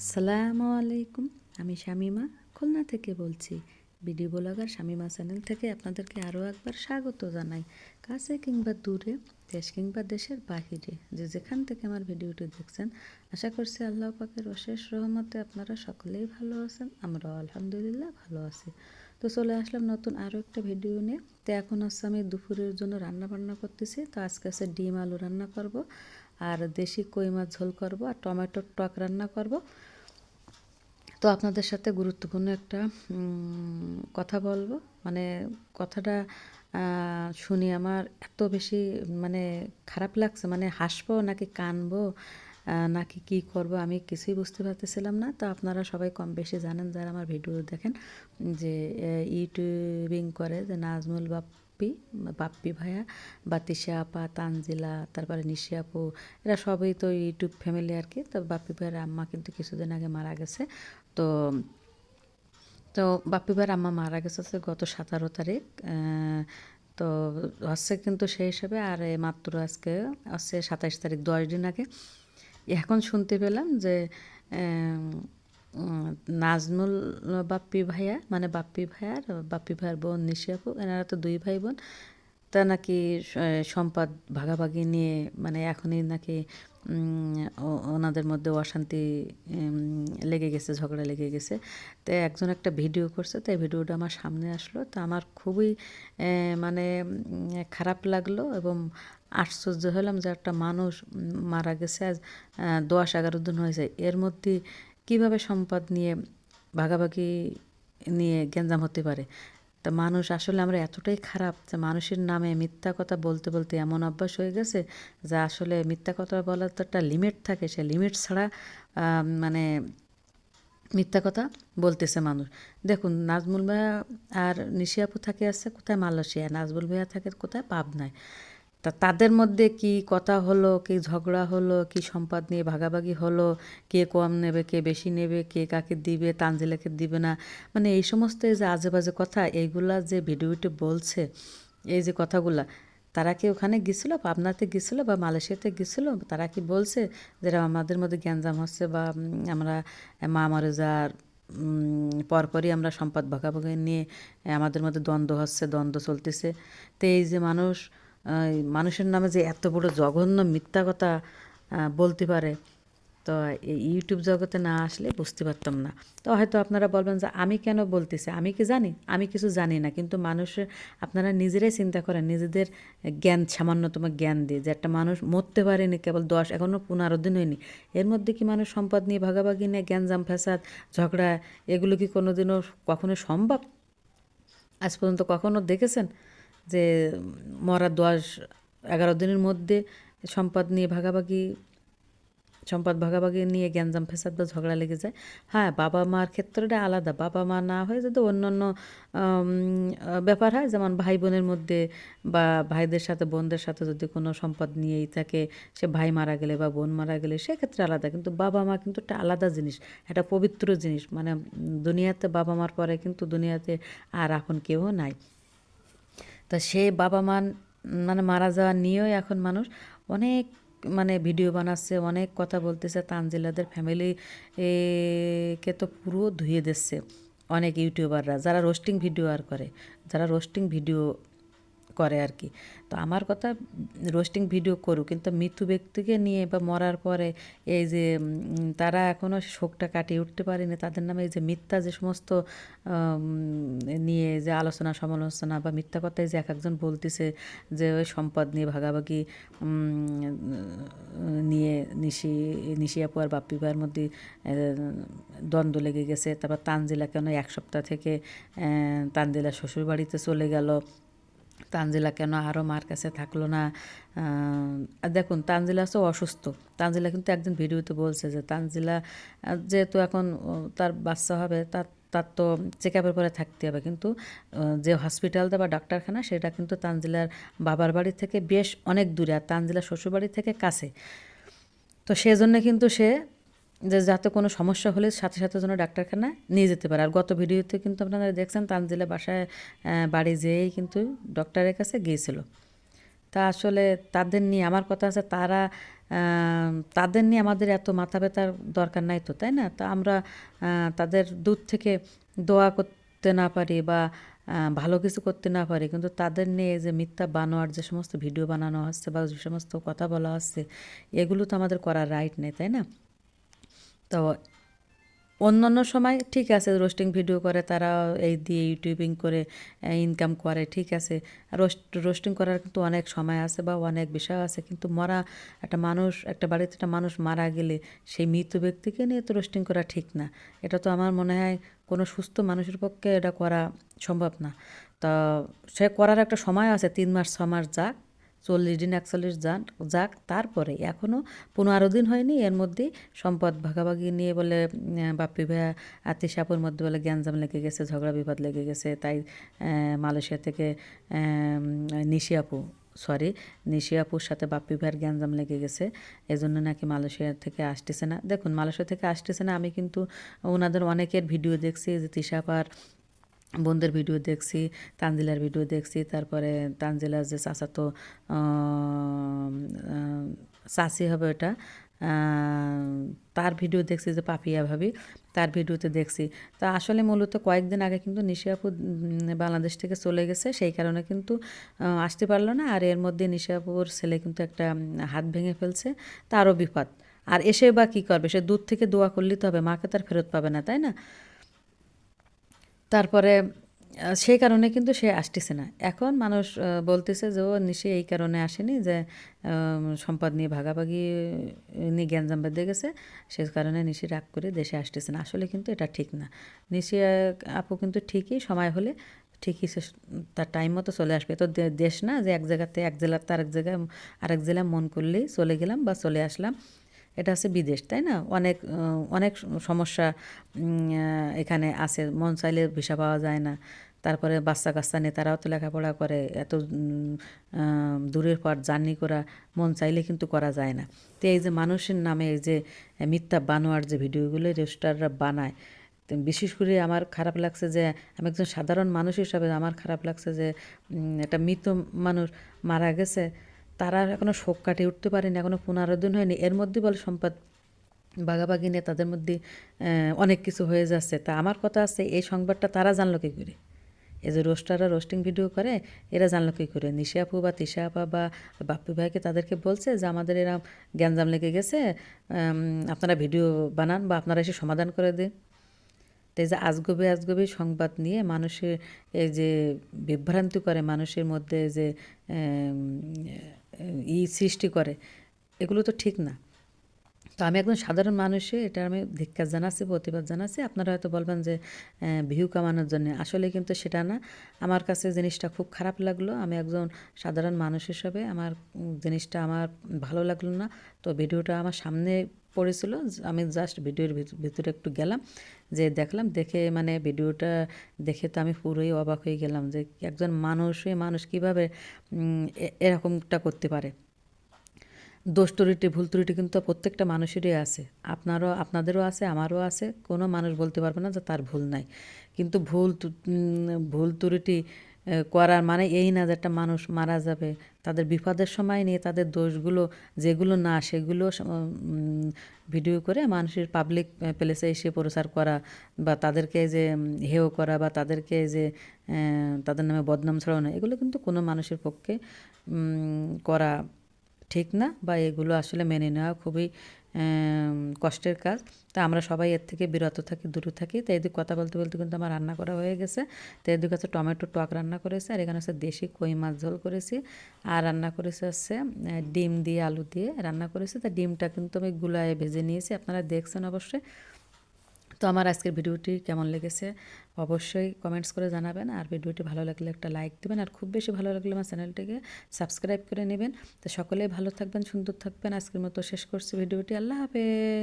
আসসালামু আলাইকুম, আমি শামিমা। খুলনা থেকে বলছি, বিডি ব্লগার শামিমা চ্যানেল থেকে আপনাদেরকে আরও একবার স্বাগত জানাই। কাছে কিংবা দূরে, দেশ কিংবা দেশের বাহিরে, যে যেখান থেকে আমার ভিডিওটি দেখছেন, আশা করছি আল্লাহ পাকের অশেষ রহমতে আপনারা সকলেই ভালো আছেন, আমরাও আলহামদুলিল্লাহ ভালো আছি। তো চলে আসলাম নতুন আরও একটা ভিডিও নিয়ে। তো এখন হচ্ছে আমি দুপুরের জন্য রান্না বান্না করতেছি, তো আজকে আছে ডিম আলু রান্না করব, আর দেশি কই মাছ ঝোল করব, আর টমেটোর টক রান্না করব। তো আপনাদের সাথে গুরুত্বপূর্ণ একটা কথা বলব। মানে কথাটা শুনি আমার এত বেশি মানে খারাপ লাগছে। মানে হাসবো, নাকি কানবো নাকি কি করব, আমি কিছুই বুঝতে পারতেছিলাম না। তো আপনারা সবাই কম বেশি জানেন, যারা আমার ভিডিও দেখেন, যে ইউটিউবিং করে যে নাজমুল বাপ্পি বাপ্পি ভাইয়া বা তিশা আপা, তানজিলা, তারপরে নিশি আপু, এরা সবই তো ইউটিউব ফ্যামিলি আর কি। তো বাপ্পি ভাইয়ের আম্মা কিন্তু কিছুদিন আগে মারা গেছে। তো তো ভাইয়ের আম্মা মারা গেছে হচ্ছে গত সতেরো তারিখ তো হচ্ছে কিন্তু সেই হিসাবে আর এই মাত্র আজকে হচ্ছে সাতাইশ তারিখ, দশ দিন আগে। এখন শুনতে পেলাম যে নাজমুল বাপ্পি ভাইয়া মানে বাপ্পি ভাইয়ার বাপ্পি ভাইয়ার বোন নিশি আপু, এনারা তো দুই ভাই বোন তা নাকি সম্পদ ভাগাভাগি নিয়ে মানে এখনই নাকি ওনাদের মধ্যে অশান্তি লেগে গেছে, ঝগড়া লেগে গেছে। তো একজন একটা ভিডিও করছে, তো ভিডিওটা আমার সামনে আসলো। তো আমার খুবই মানে খারাপ লাগল এবং আশ্চর্য হলাম যে একটা মানুষ মারা গেছে আজ দশ এগারো দিন হয়েছে। এর মধ্যে কীভাবে সম্পদ নিয়ে ভাগাভাগি নিয়ে গ্যাঞ্জাম হতে পারে? তা মানুষ আসলে আমরা এতটাই খারাপ যে মানুষের নামে মিথ্যা কথা বলতে বলতে এমন অভ্যাস হয়ে গেছে যে আসলে মিথ্যা কথা বলার তো একটা লিমিট থাকে। সে লিমিট ছাড়া মানে মিথ্যা কথা বলতেছে মানুষ। দেখুন, নাজমুল ভাইয়া আর নিশিয়াপু থাকে আছে, কোথায়? মালয়েশিয়া। নাজমুল ভাইয়া থাকে কোথায়? পাবনায়। তা তাদের মধ্যে কি কথা হলো, কি ঝগড়া হলো, কি সম্পদ নিয়ে ভাগাভাগি হলো, কে কম নেবে, কে বেশি নেবে, কে কাকে দিবে, তানজিলাকে দিবে না? মানে এই সমস্ত এই যে আজে বাজে কথা, এইগুলা যে ভিডিওটি বলছে, এই যে কথাগুলা, তারা কি ওখানে গেছিল, পাবনাতে গেছিল বা মালয়েশিয়াতে গেছিল? তারা কি বলছে যে আমাদের মধ্যে গ্যাঞ্জাম হচ্ছে বা আমরা মা মারে যার পরপরই আমরা সম্পদ ভাগাভাগি নিয়ে আমাদের মধ্যে দ্বন্দ্ব হচ্ছে, দ্বন্দ্ব চলতেছে। তো এই যে মানুষ মানুষের নামে যে এত বড় জঘন্য মিথ্যা কথা বলতে পারে, তো এই ইউটিউব জগতে না আসলে বুঝতে পারতাম না। তো হয়তো আপনারা বলবেন যে আমি কেন বলতেছি? আমি কি জানি? আমি কিছু জানি না। কিন্তু মানুষের আপনারা নিজেরাই চিন্তা করেন, নিজেদের জ্ঞান, সামান্যতম জ্ঞান দিয়ে যে একটা মানুষ মরতে পারেনি, কেবল দশ এখনও পনেরো দিন হয়নি। এর মধ্যে কি মানুষ সম্পদ নিয়ে ভাগাভাগি নিয়ে জ্ঞানজাম ফ্যাসাদ, ঝগড়া, এগুলো কি কোনোদিনও কখনো সম্ভব? আজ পর্যন্ত কখনো দেখেছেন? যে মরা দশ, এগারো দিনের মধ্যে সম্পদ নিয়ে ভাগাভাগি, সম্পদ ভাগাভাগি নিয়ে গ্যাঞ্জাম ফেসাদ বা ঝগড়া লেগে যায়। হ্যাঁ বাবা মার ক্ষেত্রটা আলাদা। বাবা মা না হয়ে যদি অন্য অন্য ব্যাপার হয়, যেমন ভাই বোনের মধ্যে বা ভাইদের সাথে, বোনদের সাথে যদি কোনো সম্পদ নিয়েই থাকে, সে ভাই মারা গেলে বা বোন মারা গেলে, সেক্ষেত্রে আলাদা। কিন্তু বাবা মা কিন্তু একটা আলাদা জিনিস, একটা পবিত্র জিনিস। মানে দুনিয়াতে বাবা মার পরে কিন্তু দুনিয়াতে আর এখন কেউ নাই। তা সে বাবা মা মানে মারা যাওয়া নিয়েও এখন মানুষ অনেক মানে ভিডিও বানাচ্ছে, অনেক কথা বলতেছে। তানজিলাদের ফ্যামিলি কে তো পুরো ধুয়ে দিচ্ছে। অনেক ইউটিউবাররা, যারা রোস্টিং ভিডিও আর করে, যারা রোস্টিং ভিডিও করে আর কি। তো আমার কথা রোস্টিং ভিডিও করুক, কিন্তু মৃত্যু ব্যক্তিকে নিয়ে বা মরার পরে এই যে তারা এখনও শোকটা কাটিয়ে উঠতে পারেনি, তাদের নামে এই যে মিথ্যা যে সমস্ত নিয়ে যে আলোচনা, সমালোচনা বা মিথ্যা কথাই যে এক একজন বলতেছে যে ওই সম্পদ নিয়ে ভাগাভাগি নিয়ে নিশি নিশি আপু আর বাপ্পি ভাইয়ের মধ্যে দ্বন্দ্ব লেগে গেছে। তারপর তানজিলা কেন এক সপ্তাহ থেকে তানজিলা শ্বশুর বাড়িতে চলে গেল। তানজিলা কেন আরও মার কাছে থাকল না? দেখুন, তানজিলা তো অসুস্থ। তানজিলা কিন্তু একজন ভিডিওতে বলছে যে, তানজিলা যেহেতু এখন তার বাচ্চা হবে, তার তার তো চেক আপের পরে থাকতে হবে। কিন্তু যে হসপিটালটা বা ডাক্তারখানা, সেটা কিন্তু তানজিলার বাবার বাড়ি থেকে বেশ অনেক দূরে, আর তানজিলার শ্বশুরবাড়ি থেকে কাছে। তো সেজন্য কিন্তু সে যে যাতে কোনো সমস্যা হলে সাথে সাথে যেন ডাক্তারখানা নিয়ে যেতে পারে। আর গত ভিডিওতে কিন্তু আপনারা দেখছেন, তানজিলা বাসায় বাড়ি যেয়েই কিন্তু ডক্টরের কাছে গিয়েছিল। তা আসলে তাদের নিয়ে, আমার কথা আছে তারা তাদের নিয়ে আমাদের এত মাথা ব্যথার দরকার নাই তো, তাই না? তা আমরা তাদের দূর থেকে দোয়া করতে না পারি বা ভালো কিছু করতে না পারি, কিন্তু তাদের নিয়ে যে মিথ্যা বানোয়ার, যে সমস্ত ভিডিও বানানো হচ্ছে বা যে সমস্ত কথা বলা হচ্ছে, এগুলো তো আমাদের করার রাইট নেই, তাই না? তো অন্যান্য সময় ঠিক আছে রোস্টিং ভিডিও করে, তারা এই দিয়ে ইউটিউবিং করে ইনকাম করে, ঠিক আছে। রোস্ট রোস্টিং করার কিন্তু অনেক সময় আছে বা অনেক বিষয় আছে, কিন্তু মরা একটা মানুষ, একটা বাড়িতে একটা মানুষ মারা গেলে সেই মৃত ব্যক্তিকে নিয়ে তো রোস্টিং করা ঠিক না। এটা তো আমার মনে হয় কোনো সুস্থ মানুষের পক্ষে এটা করা সম্ভব না। তা সে করার একটা সময় আছে, তিন মাস, ছ মাস যাক। চল্লিশ দিন একচল্লিশ যান, যাক, তারপরে এখনও পনেরো দিন হয়নি, এর মধ্যেই সম্পদ ভাগাভাগি নিয়ে বলে বাপ্পি ভাইয়া আত্মি সাপুর মধ্যে বলে গ্যাঞ্জাম লেগে গেছে, ঝগড়া বিবাদ লেগে গেছে, তাই মালয়েশিয়া থেকে নিশি আপু সরি নিশি আপুর সাথে বাপ্পি ভাইয়ের গ্যাঞ্জাম লেগে গেছে এই জন্য নাকি মালয়েশিয়া থেকে আসতেছে না। দেখুন, মালয়েশিয়া থেকে আসতেছে না, আমি কিন্তু ওনাদের অনেকের ভিডিও দেখছি, যে তিশাপার বোনদের ভিডিও দেখছি, তানজিলার ভিডিও দেখছি, তারপরে তানজিলার যে চাচি হবে ওটা তার ভিডিও দেখছি যে পাপিয়া ভাবি, তার ভিডিওতে দেখছি। তা আসলে মূলত কয়েকদিন আগে কিন্তু নিশিয়াপু বাংলাদেশ থেকে চলে গেছে, সেই কারণে কিন্তু আসতে পারল না। আর এর মধ্যে নিশিয়াপুর ছেলে কিন্তু একটা হাত ভেঙে ফেলছে, তারও বিপদ। আর এসে বা কী করবে? সে দূর থেকে দোয়া করলেই তো হবে, মাকে তার ফেরত পাবে না, তাই না? তারপরে সেই কারণে কিন্তু সে আসতেছে না। এখন মানুষ বলতেছে যে, ও নিশে এই কারণে আসেনি যে সম্পদ নিয়ে ভাগাভাগি নিয়ে জ্ঞানজাম বেঁধে গেছে। সে কারণে নিশি রাগ করে দেশে আসতেছে না। আসলে কিন্তু এটা ঠিক না। নিশি আপু কিন্তু ঠিকই, সময় হলে ঠিকই সে, তার টাইম মতো চলে আসবে। তো দেশ না যে, এক জায়গাতে এক জেলার তার এক জায়গায়, আরেক জেলায় মন করলেই চলে গেলাম বা চলে আসলাম। এটা হচ্ছে বিদেশ, তাই না? অনেক অনেক সমস্যা এখানে আছে। মন চাইলে ভিসা পাওয়া যায় না। তারপরে বাচ্চা কাচ্চা নিয়ে তারাও তো লেখাপড়া করে। এত দূরের পর জার্নি করা, মন চাইলে কিন্তু করা যায় না। তো এই যে মানুষের নামে এই যে মিথ্যা বানোয়ার যে ভিডিওগুলো রেজিস্টাররা বানায় বিশেষ করে আমার খারাপ লাগছে যে, আমি একজন সাধারণ মানুষ হিসাবে আমার খারাপ লাগছে যে একটা মৃত মানুষ মারা গেছে। তারা এখনও শোক কাটিয়ে উঠতে পারেনি এখনও পনেরো হয়নি। এর মধ্যে বলে সম্পদ বাগাবাগি নিয়ে তাদের মধ্যে অনেক কিছু হয়ে যাচ্ছে। তা আমার কথা আছে, এই সংবাদটা তারা জানলো কী করে? এই যে রোস্টাররা রোস্টিং ভিডিও করে, এরা জানলো কী করে? নিশা আপু বা তিশা আপা বা বাপ্পি ভাইকে তাদেরকে বলছে যে আমাদের এরা গ্যাঞ্জাম লেগে গেছে আপনারা ভিডিও বানান বা আপনারা এসে সমাধান করে দিন। তো এই যে আজগবি আজগবি সংবাদ নিয়ে মানুষের এই যে বিভ্রান্তি করে, মানুষের মধ্যে যে ই সৃষ্টি করে, এগুলো তো ঠিক না। তো আমি একজন সাধারণ মানুষে এটা আমি ধিক্কার জানাচ্ছি, প্রতিবাদ জানাচ্ছি। আপনারা হয়তো বলবেন যে ভিউ কামানোর জন্য। আসলে কিন্তু সেটা না। আমার কাছে জিনিসটা খুব খারাপ লাগল। আমি একজন সাধারণ মানুষ হিসাবে আমার জিনিসটা আমার ভালো লাগল না। তো ভিডিওটা আমার সামনে পড়েছিল আমি জাস্ট ভিডিওর ভিত- ভিতরে একটু গেলাম, যে দেখলাম, দেখে মানে ভিডিওটা দেখে তো আমি পুরোই অবাক হয়ে গেলাম যে একজন মানুষ হয়ে মানুষ কীভাবে এরকমটা করতে পারে। দোষ ত্রুটি, ভুল ত্রুটি কিন্তু প্রত্যেকটা মানুষেরই আছে। আপনারও, আপনাদেরও আছে, আমারও আছে, কোনো মানুষ বলতে পারবে না যে তার ভুল নাই। কিন্তু ভুল ভুল ত্রুটি করার মানে এই না যে একটা মানুষ মারা যাবে। তাদের বিপদের সময় নিয়ে তাদের দোষগুলো, যেগুলো না, সেগুলো ভিডিও করে মানুষের পাবলিক প্লেসে এসে প্রচার করা বা তাদেরকে যে হেও করা বা তাদেরকে যে তাদের নামে বদনাম ছড়ানো, এগুলো কিন্তু কোনো মানুষের পক্ষে করা ঠিক না বা এগুলো আসলে মেনে নেওয়া খুবই কষ্টের কাজ। তা আমরা সবাই এর থেকে বিরত থাকি, দূরে থাকি। তো এদিকে কথা বলতে বলতে কিন্তু আমার রান্না করা হয়ে গেছে। তো এদিকে হচ্ছে টমেটো টক রান্না করেছে, আর এখানে হচ্ছে দেশি কই মাছ ঝোল করেছি। আর রান্না করেছে হচ্ছে ডিম দিয়ে আলু দিয়ে রান্না করেছি। তা ডিমটা কিন্তু আমি গুলায় ভেজে নিয়েছি। আপনারা দেখছেন অবশ্যই। তো আমার আজকের ভিডিওটি কেমন লেগেছে অবশ্যই কমেন্টস করে জানাবেন। আর ভিডিওটি ভালো লাগলে একটা লাইক দেবেন। আর খুব বেশি ভালো লাগলে আমার চ্যানেলটিকে সাবস্ক্রাইব করে নেবেন। তো সকলেই ভালো থাকবেন, সুন্দর থাকবেন। আজকের মতো শেষ করছি ভিডিওটি। আল্লাহ হাফেজ।